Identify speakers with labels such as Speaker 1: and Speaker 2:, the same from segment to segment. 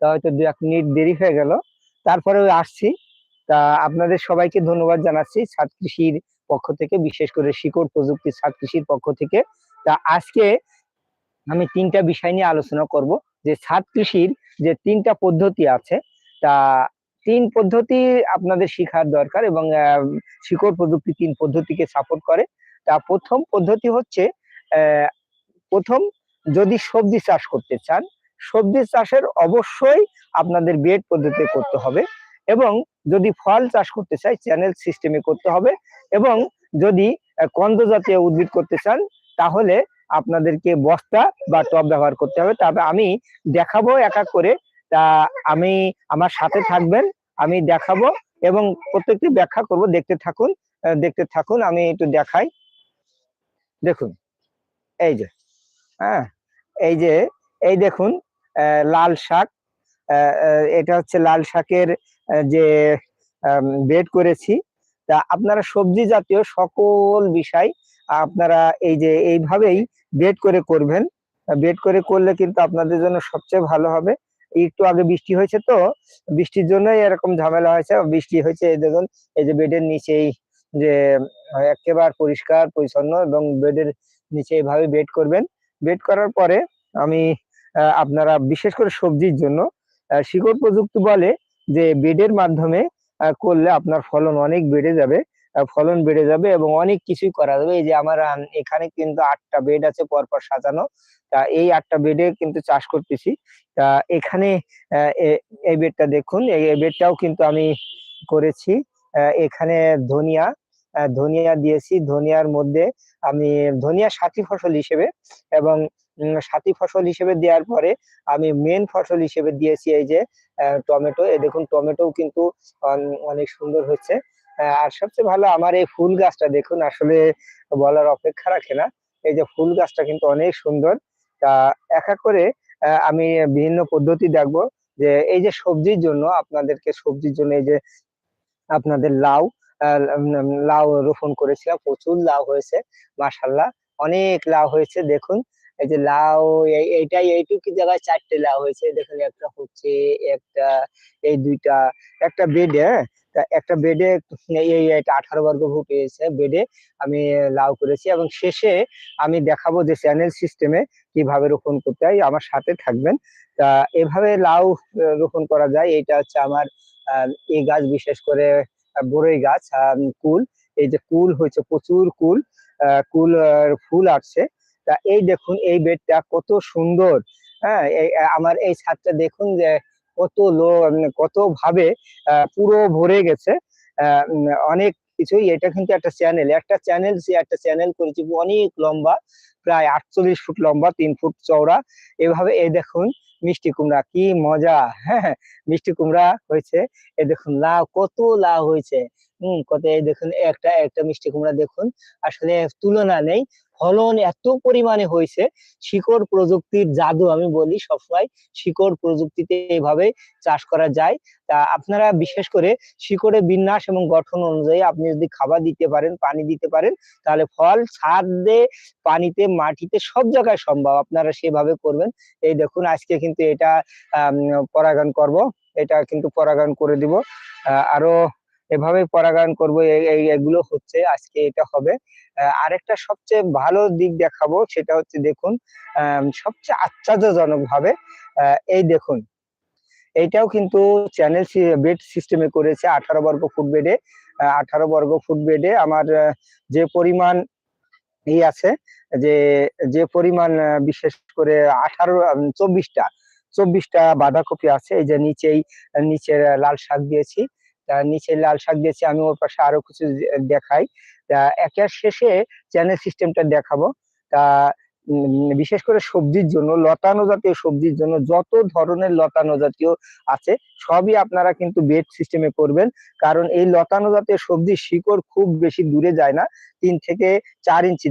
Speaker 1: তা হয়তো দু এক মিনিট দেরি হয়ে গেল। তারপরে আসছি। তা আপনাদের সবাইকে ধন্যবাদ জানাচ্ছি ছাদ কৃষির পক্ষ থেকে, বিশেষ করে শিকড় প্রযুক্তি ছাদ কৃষির পক্ষ থেকে। তা আজকে আমি তিনটা বিষয় নিয়ে আলোচনা করব। যে ছাদ কৃষির যে তিনটা পদ্ধতি আছে, তা তিন পদ্ধতি আপনাদের শেখার দরকার এবং শিকড় প্রযুক্তি তিন পদ্ধতিকে সাপোর্ট করে। তা প্রথম পদ্ধতি হচ্ছে প্রথম যদি সবজি চাষ করতে চান সবজি চাষের অবশ্যই আপনাদের বেড পদ্ধতিতে করতে হবে এবং যদি ফল চাষ করতে চাই চ্যানেল সিস্টেমে করতে হবে এবং যদি কন্দ জাতীয় উদ্ভিদ করতে চান, তাহলে আপনাদেরকে বস্তা বা টব ব্যবহার করতে হবে। তবে আমি দেখাবো এক এক করে। তা আমি, আমার সাথে থাকবেন, আমি দেখাবো এবং প্রত্যেকটি ব্যাখ্যা করব। দেখতে থাকুন দেখতে থাকুন, আমি একটু দেখাই। দেখুন, এই যে হ্যাঁ এই যে, এই দেখুন লাল শাক। এটা হচ্ছে লাল শাকের যে বেড করেছি। তা আপনারা সবজি জাতীয় সকল বিষয় আপনারা এই যে, এইভাবেই বেড করে করবেন। বেড করে করলে কিন্তু আপনাদের জন্য সবচেয়ে ভালো হবে। একটু আগে বৃষ্টি হয়েছে তো, বৃষ্টির জন্যই এরকম ঝামেলা হয়েছে। বৃষ্টি হয়েছে, এই দেখুন, এই যে বেডের নিচেই যে, একেবারে পরিষ্কার, পরিচ্ছন্ন এবং বেডের নিচে এইভাবে বেড করবেন। বেড করার পরে আমি আপনারা বিশেষ করে সবজির জন্য শিকড় প্রযুক্তি বলে যে বেডের মাধ্যমে করলে আপনার ফলন অনেক বেড়ে যাবে ফলন বেড়ে যাবে এবং অনেক কিছুই করা যাবে। এই যে আমার এখানে কিন্তু আটটা বেড আছে পরপর সাজানো। তা এই আটটা বেডে কিন্তু চাষ করতেছি। তা এখানে এই বেডটা দেখুন, এই বেডটাও কিন্তু আমি করেছি। এখানে ধনিয়া ধনিয়া দিয়েছি। ধনিয়ার মধ্যে আমি, ধনিয়া সাথী ফসল হিসেবে এবং সাথী ফসল হিসেবে দেওয়ার পরে আমি মেন ফসল হিসেবে দিয়েছি এই যে টমেটো। এই দেখুন টমেটো কিন্তু অন- অনেক সুন্দর হচ্ছে আর সবচেয়ে ভালো আমার এই ফুল গাছটা দেখুন, আসলে বলার অপেক্ষা রাখে না। এই যে ফুল গাছটা কিন্তু অনেক সুন্দর। তা এক করে আমি বিভিন্ন পদ্ধতি দেখব যে এই যে সবজির জন্য আপনাদেরকে সবজির জন্য এই যে আপনাদের লাউ লাউ রোপণ করেছিলাম। প্রচুর লাউ হয়েছে মাশাল্লাহ অনেক লাউ হয়েছে, দেখুন। এই যে লাউ, এই- এইটাই এইটুকু জায়গায় চারটে লাউ হয়েছে। দেখুন, একটা হচ্ছে, একটা, এই দুইটা, একটা বেডে হ্যাঁ? একটা বেডে এই আঠারো বর্গ ফুট হয়েছে বেডে আমি লাউ করেছি এবং শেষে আমি দেখাবো যে চ্যানেল সিস্টেমে কীভাবে রোপণ করতে হয়। আমার সাথে থাকবেন। তা এভাবে লাউ রোপণ করা যায়। এটা হচ্ছে আমার এই গাছ, বিশেষ করে বড়ই গাছ কুল। এই যে কুল হয়েছে, প্রচুর কুল। কুল ফুল আসছে। তা এই দেখুন, এই বেডটা কত সুন্দর। হ্যাঁ আমার এই ছাদটা দেখুন যে কত লো কত ভাবে পুরো ভরে গেছে। অনেক কিছুই, এটা কিন্তু একটা চ্যানেল। একটা চ্যানেল, সে একটা চ্যানেল করেছি অনেক লম্বা, প্রায় আটচল্লিশ ফুট লম্বা, তিন ফুট চওড়া। এভাবে, এই দেখুন, মিষ্টি কুমড়া, কি মজা! হ্যাঁ মিষ্টি কুমড়া হয়েছে। এই দেখুন, লাউ, কত লাউ হয়েছে। হম, কত, এই দেখুন, একটা একটা মিষ্টি কুমড়া দেখুন। আসলে তুলনা নেই। ফলন এত পরিমাণে হয়েছে শিকড় প্রযুক্তির জাদু আমি বলি সবসময় শিকড় প্রযুক্তিতে এভাবে চাষ করা যায়। তা আপনারা বিশেষ করে শিকড়ের বিন্যাস এবং গঠন অনুযায়ী আপনি যদি খাবার দিতে পারেন পানি দিতে পারেন তাহলে ফল ছাদে পানিতে মাটিতে সব জায়গায় সম্ভব। আপনারা সেভাবে করবেন। এই দেখুন আজকে কিন্তু এটা আম, পরাগায়ন করব। এটা কিন্তু পরাগায়ন করে দিব। আহ, আরও এভাবে পরাগায়ন করব এই- এই এগুলো হচ্ছে আজকে এটা হবে। আরেকটা সবচেয়ে ভালো দিক দেখাবো সেটা হচ্ছে দেখুন সবচেয়ে আশ্চর্যজনক ভাবে এই দেখুন এইটাও কিন্তু চ্যানেল বেড সিস্টেমে করেছে আঠারো বর্গ ফুট বেডে আঠারো বর্গ ফুট বেডে আমার যে পরিমাণ ই আছে যে যে পরিমাণ বিশেষ করে আঠারো চব্বিশটা চব্বিশটা বাঁধাকপি আছে এই যে নিচেই আহ, নিচে লাল শাক দিয়েছি। নিচে লাল শাক দিয়েছি, আমি ওর পাশে আরও কিছু দেখাই। তা একের শেষে চ্যানেল সিস্টেমটা দেখাবো। তা বিশেষ করে সবজির জন্য, লতানো জাতীয় সবজির জন্য, যত ধরনের লতানো জাতীয় আছে, সবই আপনারা কিন্তু বেড সিস্টেমে করবেন। কারণ এই লতানো জাতীয় সবজির শিকড় খুব বেশি দূরে যায় না, তিন থেকে চার ইঞ্চি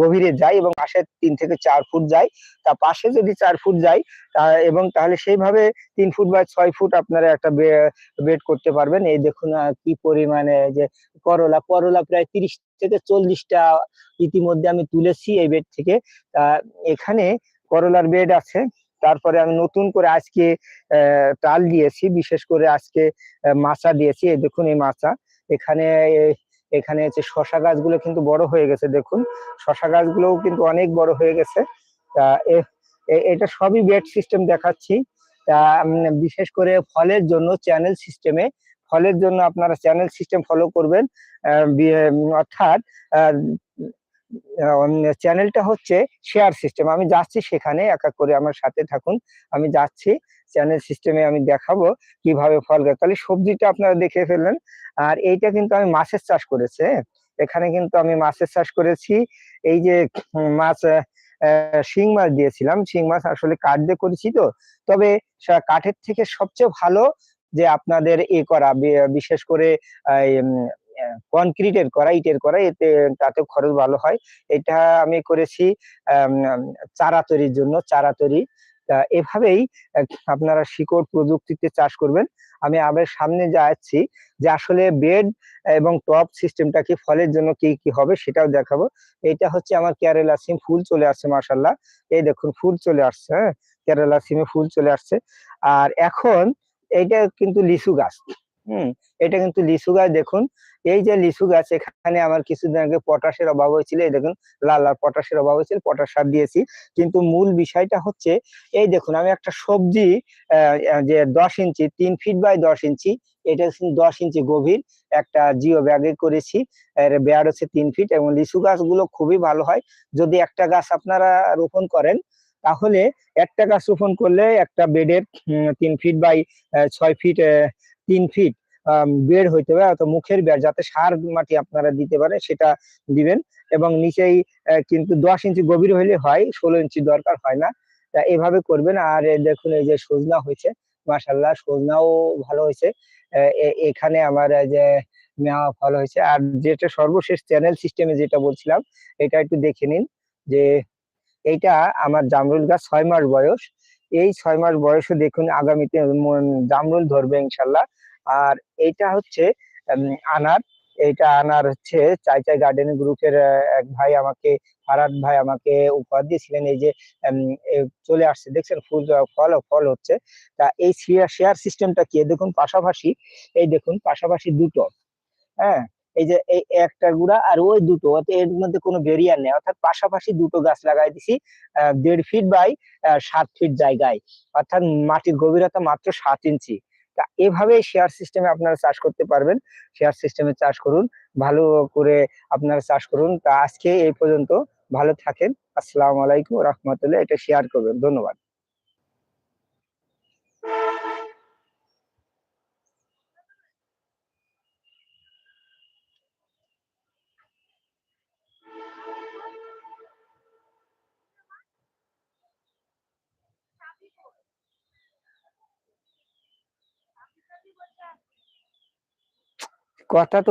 Speaker 1: গভীরে যায় এবং পাশে তিন থেকে চার ফুট যায়। তা পাশে যদি চার ফুট যায় এবং তাহলে সেইভাবে তিন ফুট বা ছয় ফুট আপনারা একটা বেড করতে পারবেন। এই দেখুন কি পরিমাণে যে করলা করলা প্রায় তিরিশ থেকে চল্লিশটা ইতিমধ্যে আমি তুলেছি এই বেড থেকে। এখানে করলার বেড আছে। তারপরে আমি নতুন করে আজকে টাল দিয়েছি। বিশেষ করে আজকে মাচা দিয়েছি। এই দেখুন এই মাচা। এখানে এখানে হচ্ছে শশা গাছগুলো কিন্তু বড় হয়ে গেছে, দেখুন। শশা গাছগুলোও কিন্তু অনেক বড় হয়ে গেছে। তা এটা সবই বেড সিস্টেম দেখাচ্ছি। তা বিশেষ করে ফলের জন্য চ্যানেল সিস্টেমে ফলের জন্য আপনারা চ্যানেল সিস্টেম ফলো করবেন অর্থাৎ চ্যানেলটা হচ্ছে শেয়ার সিস্টেম আমি যাচ্ছি সেখানে, এক এক করে আমার সাথে থাকুন। আমি যাচ্ছি চ্যানেল সিস্টেমে আমি দেখাবো কীভাবে ফল গাছ। তাহলে সবজিটা আপনারা দেখে ফেললেন। আর এইটা কিন্তু আমি মাছের চাষ করেছে এখানে কিন্তু আমি মাছের চাষ করেছি। এই যে মাছ শিং মাছ দিয়েছিলাম। শিং মাছ আসলে কাঠ দিয়ে করেছি তো। তবে কাঠের থেকে সবচেয়ে ভালো যে আপনাদের এ করা বিশেষ করে কনক্রিটের করা, ইটের করা, এতে তাতে খরচ ভালো হয়। এটা আমি করেছি চারা তৈরির জন্য, চারা তৈরি। এভাবেই আপনারা শিকড় প্রযুক্তিতে চাষ করবেন। আমি আবার সামনে যাচ্ছি যে আসলে বেড এবং টপ সিস্টেমটা কি ফলের জন্য কি কি হবে সেটাও দেখাবো। এটা হচ্ছে আমার কেরালা সিম, ফুল চলে আসছে মাশাল্লাহ এই দেখুন, ফুল চলে আসছে হ্যাঁ? কেরালা সিমে ফুল চলে আসছে। আর এখন এইটা কিন্তু লিচু গাছ। হুম, এটা কিন্তু লিচু গাছ, দেখুন। এই যে লিচু গাছ, এখানে আমার কিছুদিন আগে পটাশের অভাব হয়েছিল। এই দেখুন, লাল লাল পটাশের অভাব হয়েছিল, পটাশ সার দিয়েছি। কিন্তু মূল বিষয়টা হচ্ছে, এই দেখুন, আমি একটা সবজি যে দশ ইঞ্চি, তিন ফিট বাই দশ ইঞ্চি, এটা দশ ইঞ্চি গভীর, একটা জিও ব্যাগে করেছি। এর বেয়ার হচ্ছে তিন ফিট এবং লিচু গাছগুলো খুবই ভালো হয়। যদি একটা গাছ আপনারা রোপণ করেন তাহলে একটা গাছ রোপণ করলে একটা বেডের তিন ফিট বাই ছয় ফিট তিন ফিট বেড হইতে হবে, অর্থাৎ মুখের বেড যাতে সার মাটি আপনারা দিতে পারে সেটা দিবেন। এবং নিচেই কিন্তু দশ ইঞ্চি গভীর হইলে হয়, ষোলো ইঞ্চি দরকার হয় না। তা এভাবে করবেন, আর দেখুন এই যে সজনা হয়েছে মাশাল্লাহ সজনাও ভালো হয়েছে। এখানে আমার যে, নেওয়া ফল হয়েছে। আর যেটা সর্বশেষ চ্যানেল সিস্টেমে যেটা বলছিলাম, এটা একটু দেখে নিন, যে এইটা আমার জামরুল গাছ ছয় মাস বয়স। এই ছয় মাস বয়সে দেখুন আগামীতে জামরুল ধরবে ইনশাল্লাহ। আর এইটা হচ্ছে আনার। এইটা আনার হচ্ছে চাই চাই গার্ডেন গ্রুপের এক ভাই আমাকে, ফারাদ ভাই আমাকে উপহার দিয়েছিলেন। এই যে চলে আসছে, দেখছেন? ফুল, ফল ফল হচ্ছে। তা এই শেয়ার সিস্টেমটা কি? দেখুন পাশাপাশি, এই দেখুন পাশাপাশি দুটো। হ্যাঁ? এই যে এই একটা গুড়া আর ওই দুটো এর মধ্যে কোনো ব্যারিয়ার নেই। অর্থাৎ পাশাপাশি দুটো গাছ লাগাই দিছি দেড় ফিট বাই সাত ফিট জায়গায়। অর্থাৎ মাটির গভীরতা মাত্র সাত ইঞ্চি। তা এভাবে শেয়ার সিস্টেমে আপনারা চাষ করতে পারবেন। শেয়ার সিস্টেমে চাষ করুন, ভালো করে আপনারা চাষ করুন। তা আজকে এই পর্যন্ত ভালো থাকেন। আসসালামু আলাইকুম রহমতুল্লাহ। এটা শেয়ার করবেন। ধন্যবাদ। কথা তো